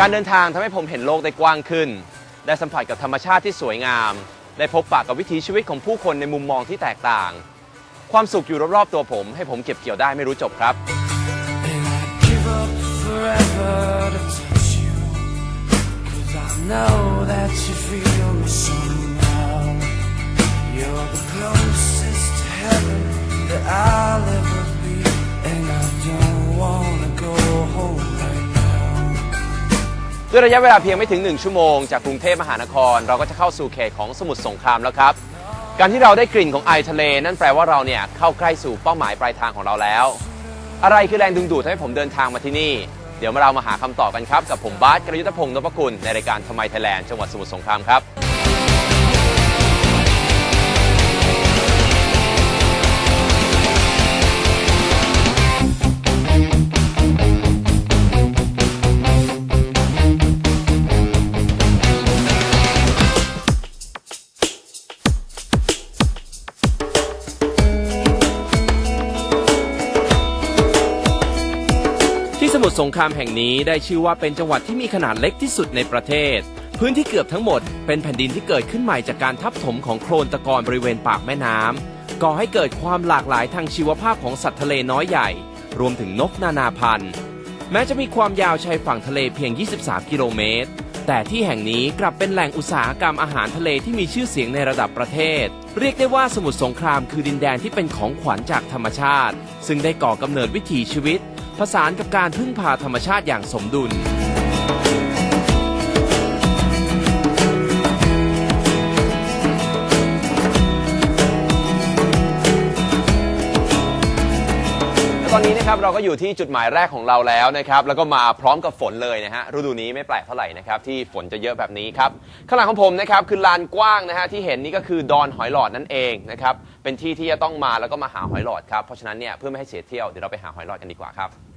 การเดินทางทำให้ผมเห็นโลกได้กว้างขึ้น ได้สัมผัสกับธรรมชาติที่สวยงาม ได้พบปะกับวิถีชีวิตของผู้คนในมุมมองที่แตกต่าง ความสุขอยู่รอบๆตัวผม ให้ผมเก็บเกี่ยวได้ไม่รู้จบครับ know that you feel me somehow. You're the closest to heaven that I'll ever ด้วยระยะเวลาเพียงไม่ถึง 1 ชั่วโมง จากกรุงเทพมหานคร เราก็จะเข้าสู่เขตของสมุทรสงครามแล้วครับ การที่เราได้กลิ่นของไอทะเล นั่นแปลว่าเราเนี่ยเข้าใกล้สู่เป้าหมายปลายทางของเราแล้ว อะไรคือแรงดึงดูดทำให้ผมเดินทางมาที่นี่ เดี๋ยวมาเรามาหาคำตอบกันครับ กับผมบาสกรยุทธพงศ์นพคุณในรายการทำไมไทยแลนด์จังหวัดสมุทรสงครามครับ สมุทรสงครามแห่งนี้ได้ชื่อว่าเป็นจังหวัดที่มีขนาดเล็กที่สุดในประเทศ พื้นที่เกือบทั้งหมดเป็นแผ่นดินที่เกิดขึ้นใหม่จากการทับถมของโคลนตะกอนบริเวณปากแม่น้ำก่อให้เกิดความหลากหลายทางชีวภาพของสัตว์ทะเลน้อยใหญ่ รวมถึงนกนานาพันธุ์ แม้จะมีความยาวชายฝั่งทะเลเพียง 23 กิโลเมตร แต่ที่แห่งนี้กลับเป็นแหล่งอุตสาหกรรมอาหารทะเลที่มีชื่อเสียงในระดับประเทศ เรียกได้ว่าสมุทรสงครามคือดินแดนที่เป็นของขวัญจากธรรมชาติ ซึ่งได้ก่อกำเนิดวิถีชีวิต ผสานกับการพึ่งพาธรรมชาติอย่างสมดุล ตอนนี้นะครับเราก็อยู่ที่จุดหมายแรกของเราแล้วนะครับแล้วก็มาพร้อมกับฝนเลยนะฮะฤดูนี้ไม่แปลกเท่าไหร่นะครับที่ฝนจะเยอะแบบนี้ครับข้างหลังของผมนะครับคือลานกว้างนะฮะที่เห็นนี่ก็คือดอนหอยหลอดนั่นเองนะครับเป็นที่ที่จะต้องมาแล้วก็มาหาหอยหลอดครับเพราะฉะนั้นเนี่ยเพื่อไม่ให้เสียเที่ยวเดี๋ยวเราไปหาหอยหลอดกันดีกว่าครับ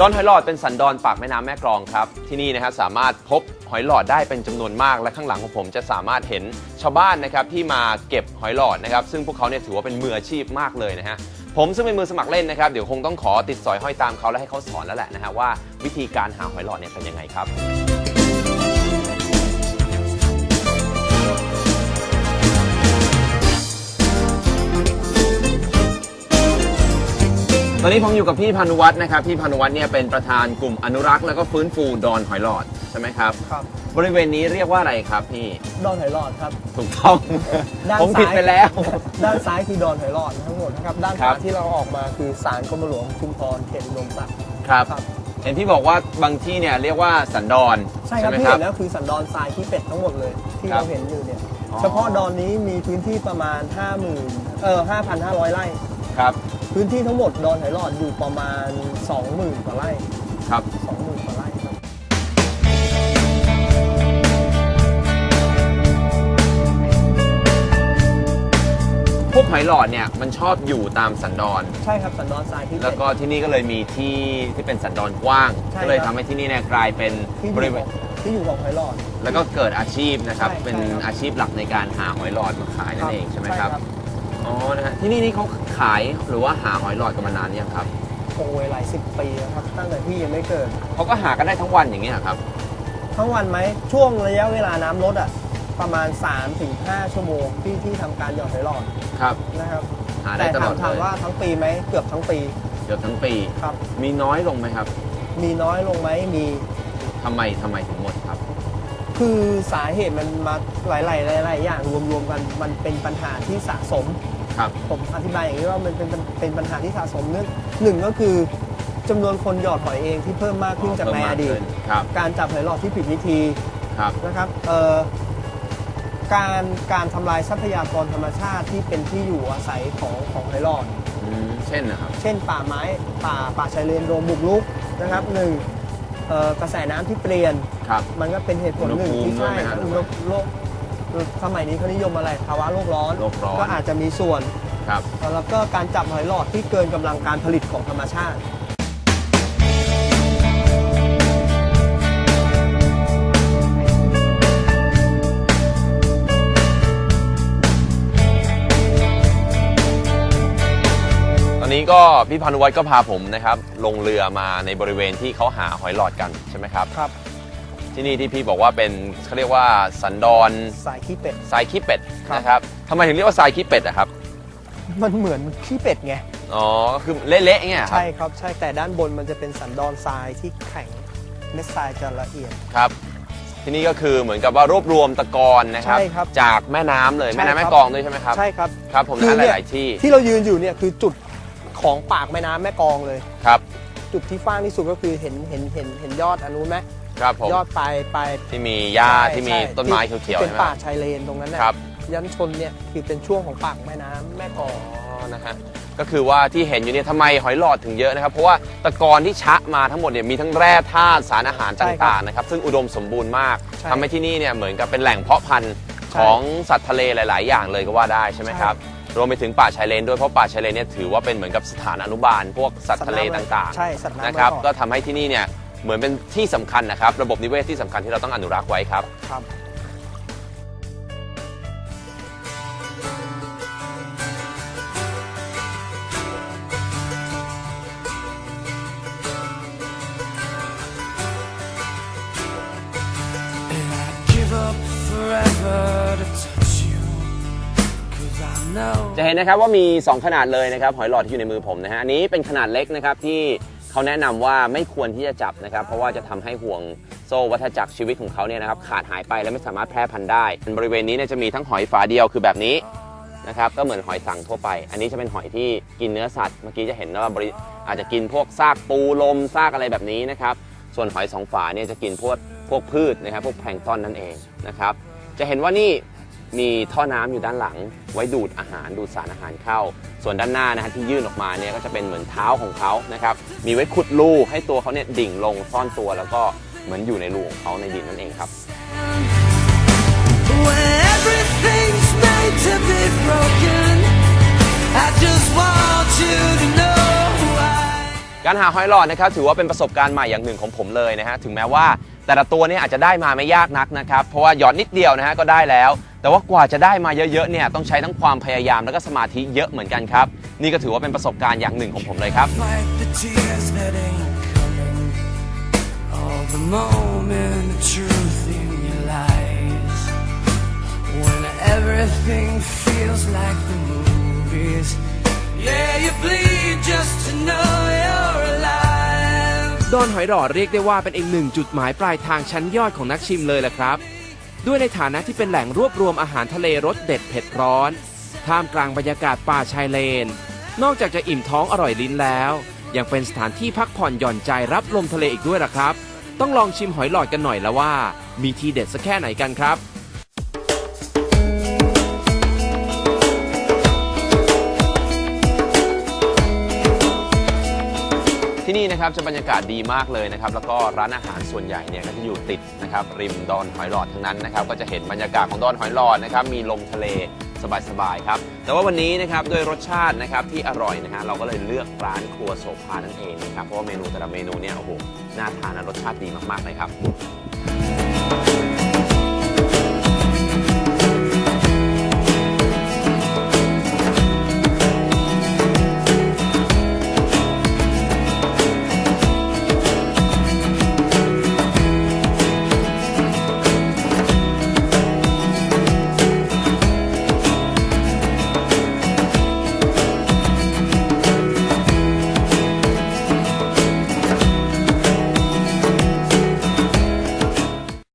ดอนหอยหลอดเป็นสันดอนปากแม่น้ำแม่กลองครับ ที่นี่นะฮะสามารถพบหอยหลอดได้เป็นจำนวนมาก และข้างหลังของผมจะสามารถเห็นชาวบ้านนะครับที่มาเก็บหอยหลอดนะครับ ซึ่งพวกเขาเนี่ยถือว่าเป็นมืออาชีพมากเลยนะฮะผมซึ่งเป็นมือสมัครเล่นนะครับเดี๋ยวคงต้องขอติดสอยห้อยตามเขาและให้เขาสอนแล้วแหละนะฮะว่าวิธีการหาหอยหลอดเนี่ยเป็นยังไงครับ อนนี้ผมอยู่กับพี่พานุวัฒน์นะครับ พี่พานุวัฒน์เนี่ยเป็นประธานกลุ่มอนุรักษ์แล้วก็ฟื้นฟูดอนหอยหลอดใช่ไหมครับ ครับ บริเวณนี้เรียกว่าอะไรครับพี่ ดอนหอยหลอดครับ ถูกต้อง ด้านผมผิดซ้ายไปแล้ว ด้านซ้ายคือดอนหอยหลอดทั้งหมดนะครับ ด้านครัขบวาที่เราออกมาคือศาลกรมหลวงชุมพรเขตอุดมศักดิ์ครับ ครับ เห็นพี่บอกว่าบางที่เนี่ยเรียกว่าสันดอนใช่ครับไหมที่ครัเห็นแล้วคือสันดอนทรายที่เป็ดทั้งหมดเลย ที่ครับเราเห็นอยู่เนี่ย อ๋อ เฉพาะดอนนี้มีพื้นที่ประมาณ 5 0,000เออ5,500 ไร่ ครับ พื้นที่ทั้งหมดดอนหอยหลอดอยู่ประมาณ 20,000กว่าไร่ครับ 20,000กว่าไร่ครับ พวกหอยหลอดเนี่ยมันชอบอยู่ตามสันดอน ใช่ครับสันดอนทรายที่ แล้วเป็ดก็ที่นี่ก็เลยมีที่ที่เป็นสันดอนกว้าง ใช่ก็เลยครัทำบ ให้ที่นี่เนี่ยกลายเป็นที่อบริยู่เวขณองที่อยู่ของหอยหลอด แล้วก็เกิดอาชีพนะครับ ใช่เป็นใช่ครับ อาชีพหลักในการหาหอยหลอดมาขายนั่นเองใช่ไหมครับ ใช่ครับ อ๋อนะฮะที่นี่นี่เขาขายหรือว่าหาหอยหลอดกันมานานยังครับโอ้ยหลายสิบปีแล้วครับ ตั้งแต่พี่ยังไม่เกิด เขาก็หากันได้ทั้งวันอย่างนี้ยครับ ทั้งวันไหมช่วงระยะเวลาน้ำลดอะ ประมาณ 3-5 ชั่วโมงที่ที่ทำการหยอดหอยหลอดครับ นะครับหาได้แต่ตลถาอมดถามเลยว่าทั้งปีไหมเกือบทั้งปีเกือบทั้งปี ครับ มีน้อยลงไหมครับมีน้อยลงไหมมีทำไมทำไมถึงหมดครับ คือสาเหตุมันมาหลายๆหลายๆอย่างรวมๆกันมันเป็นปัญหาที่สะสม ครับผมอธิบายอย่างนี้ว่ามันเป็นเป็นปัญหาที่สะสมเนื่องหนึ่งก็คือจำนวนคนหยอดหอยเองที่เพิ่มมากขึ้นจากในอดีตเพิ่มมากขึ้นครับการจับหอยหลอดที่ผิดวิธีครับ นะครับเอ่อการการทำลายทรัพยากรธรรมชาติที่เป็นที่อยู่อาศัยของของหอยหลอด อืมเช่นนะครับ เช่นป่าไม้ป่าป่าชายเลนโดนบุกรุกนะครับหนึ่งเอ่อกระแสน้ำที่เปลี่ยน ครับ มันก็เป็นเหตุผลหนึ่งอุณหภูมิที่ด้วยใช่ไหมฮะอุณหโลก คือสมัยนี้เขานิยมอะไรภาวะโลกร้อน ก็อาจจะมีส่วน ครับ แล้วก็การจับหอยหลอดที่เกินกำลังการผลิตของธรรมชาติ ตอนนี้ก็พี่พานุวัฒน์ก็พาผมนะครับ ลงเรือมาในบริเวณที่เขาหาหอยหลอดกันใช่ไหมครับ ครับ ที่นี่ที่พี่บอกว่าเป็นเขาเรียกว่าสันดอนสายขี้เป็ด ทรายขี้เป็ดครับ นะครับทำไมถึงเรียกว่าทรายขี้เป็ดอะครับมันเหมือนขี้เป็ดไง อ๋อก็คือเละๆเงี้ยครับใช่ครับใช่แต่ด้านบนมันจะเป็นสันดอนทรายที่แข็งเม็ดทรายจะละเอียด ครับ ที่นี่ก็คือเหมือนกับว่ารวบรวมตะกอนนะครับใช่ครับจากแม่น้ำเลยใช่แม่น้ำครับ แม่กลองด้วยใช่ไหมครับใช่ครับ ครับผมคือนะเนี่ย หลายๆที่ที่เรายืนอยู่เนี่ยคือจุดของปากแม่น้ำแม่กลองเลย ครับ จุดที่ฟ้างที่สุดก็คือเห็นเห็นเห็นเห็นยอดอันนู้นไหมครับผมยอดปลายปลายที่มีหญ้าใช่ที่มีใช่ต้นไม้ที่เขียวๆเป็นใช่ไหม ป่าชายเลนตรงนั้นนะครับ ยันชนเนี่ยคือเป็นช่วงของปากแม่น้ำแม่กลอง อ๋อนะฮะก็คือว่าที่เห็นอยู่เนี่ยทำไมหอยหลอดถึงเยอะนะครับ เพราะว่าตะกอนที่ชะมาทั้งหมดเนี่ยมีทั้งแร่ธาตุสารอาหารใช่ครับต่างๆนะครับ ซึ่งอุดมสมบูรณ์มากใช่ทำให้ที่นี่เนี่ยเหมือนกับเป็นแหล่งเพาะพันธุ์ใช่ของสัตว์ทะเลหลาย ๆ อย่างเลยก็ว่าได้ใช่ไหมครับ รวมไปถึงป่าชายเลนด้วยเพราะป่าชายเลนเนี่ยถือว่าเป็นเหมือนกับสถานอนุบาล พวกสัตว์ทะเลต่างใช่สัตว์ๆน้ำนะครับไว้ก็ก่อนทำให้ที่นี่เนี่ยเหมือนเป็นที่สำคัญนะครับระบบนิเวศที่สำคัญที่เราต้องอนุรักษ์ไว้ครับ ครับ จะเห็นนะครับว่ามี 2 ขนาดเลยนะครับหอยหลอดที่อยู่ในมือผมนะฮะอันนี้เป็นขนาดเล็กนะครับที่เขาแนะนำว่าไม่ควรที่จะจับนะครับ เพราะว่าจะทำให้ห่วงโซ่วัฏจักรชีวิตของเขาเนี่ยนะครับขาดหายไปและไม่สามารถแพร่พันธุ์ได้บริเวณนี้เนี่ยจะมีทั้งหอยฝาเดียวคือแบบนี้นะครับก็เหมือนหอยสังทั่วไป อันนี้จะเป็นหอยที่กินเนื้อสัตว์เมื่อกี้จะเห็นว่าบริอาจจะกินพวกซากปูลมซากอะไรแบบนี้นะครับส่วนหอยสองฝาเนี่ยจะกินพวกพวกพืชนะครับพวกแพลงก์ตอนนั่นเองนะครับจะเห็นว่านี่ มีท่อน้ำอยู่ด้านหลัง ไว้ดูดอาหารดูดสารอาหารเข้า ส่วนด้านหน้านะฮะที่ยื่นออกมาเนี่ยก็จะเป็นเหมือนเท้าของเขานะครับมีไว้ขุดรูให้ตัวเขาเนี่ยดิ่งลงซ่อนตัวแล้วก็เหมือนอยู่ในรูของเขาในดินนั่นเองครับ I just want you to know การหาหอยหลอดนะครับถือว่าเป็นประสบการณ์ใหม่อย่างหนึ่งของผมเลยนะฮะถึงแม้ว่าแต่ละตัวเนี่ยอาจจะได้มาไม่ยากนักนะครับเพราะว่าหยอดนิดเดียวนะฮะก็ได้แล้ว แต่ว่ากว่าจะได้มาเยอะๆเนี่ยต้องใช้ทั้งความพยายามแล้วก็สมาธิเยอะเหมือนกันครับนี่ก็ถือว่าเป็นประสบการณ์อย่างหนึ่งของผมเลยครับ Fight the tears that ain't coming. All the truth in your lies. When everything feels like the movies. Yeah, you bleed just to know you. ดอนหอยหลอดเรียกได้ว่าเป็นอีกหนึ่งจุดหมายปลายทางชั้นยอดของนักชิมเลยแหละครับ ด้วยในฐานะที่เป็นแหล่งรวบรวมอาหารทะเลรสเด็ดเผ็ดร้อน ท่ามกลางบรรยากาศป่าชายเลน นอกจากจะอิ่มท้องอร่อยลิ้นแล้ว ยังเป็นสถานที่พักผ่อนหย่อนใจรับลมทะเลอีกด้วยล่ะครับ ต้องลองชิมหอยหลอดกันหน่อยแล้วว่า มีทีเด็ดสักแค่ไหนกันครับ ที่นี่นะครับจะบรรยากาศดีมากเลยนะครับแล้วก็ร้านอาหารส่วนใหญ่เนี่ยก็จะอยู่ติดนะครับริมดอนหอยหลอดทั้งนั้นนะครับก็จะเห็นบรรยากาศของดอนหอยหลอดนะครับมีลมทะเลสบายๆครับแต่ว่าวันนี้นะครับด้วยรสชาตินะครับที่อร่อยนะฮะเราก็เลยเลือกร้านครัวโสภานั่นเองนะครับเพราะว่าเมนูแต่ละเมนูเนี่ยโอ้โหน่าทานและรสชาติดีมากๆเลยครับ